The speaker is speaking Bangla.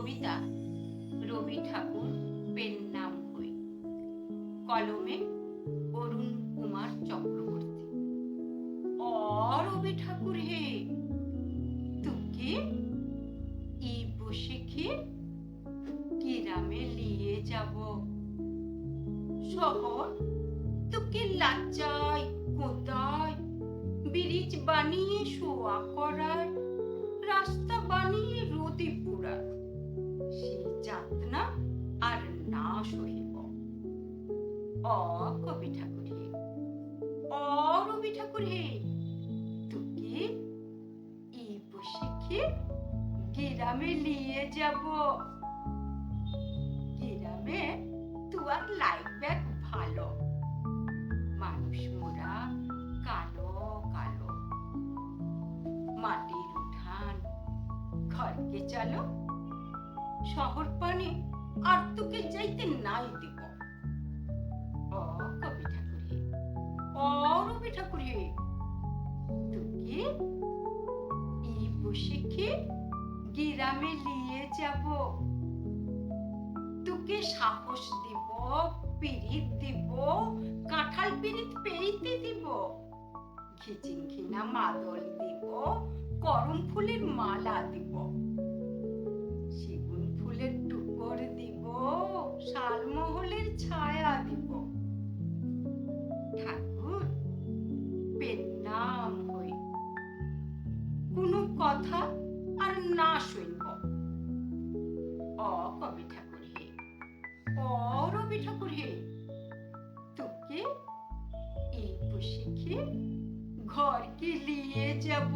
কবিতা রবি ঠাকুর পেন নাম হই। কলমে অরুণ কুমার চক্রবর্তী। অ, রবি ঠাকুর হে, তোকে এই বসেকে গ্রামে নিয়ে যাব। শহর তোকে লাজ্জায় কোথায় ব্রিজ বানিয়ে শোয়া করায়। যাতনা আর না সহিব। নিয়ে যাব। লাইফ ব্যাগ ভালো। মানুষ মোরা কালো কালো। মাটির উঠান, ঘরকে চলো আর তোকে যাইতে নাই দিব। ও কবি ও রবি তোকে গ্রামে যাব। তোকে সাহস দিব পিরিত দিব, কাঁঠাল পিরিত পেইতে দিব। খিচিং খিনা মাদল দিব করম ফুলের মালা দিব। শালমহলের ছায়া দিব। ঠাকুর নাম হই। কোনো কথা আর না শুনব। অ কবি ঠাকুর হে, অ রবি ঠাকুর হে, তোকে এই বসেকে ঘরকে নিয়ে যাব।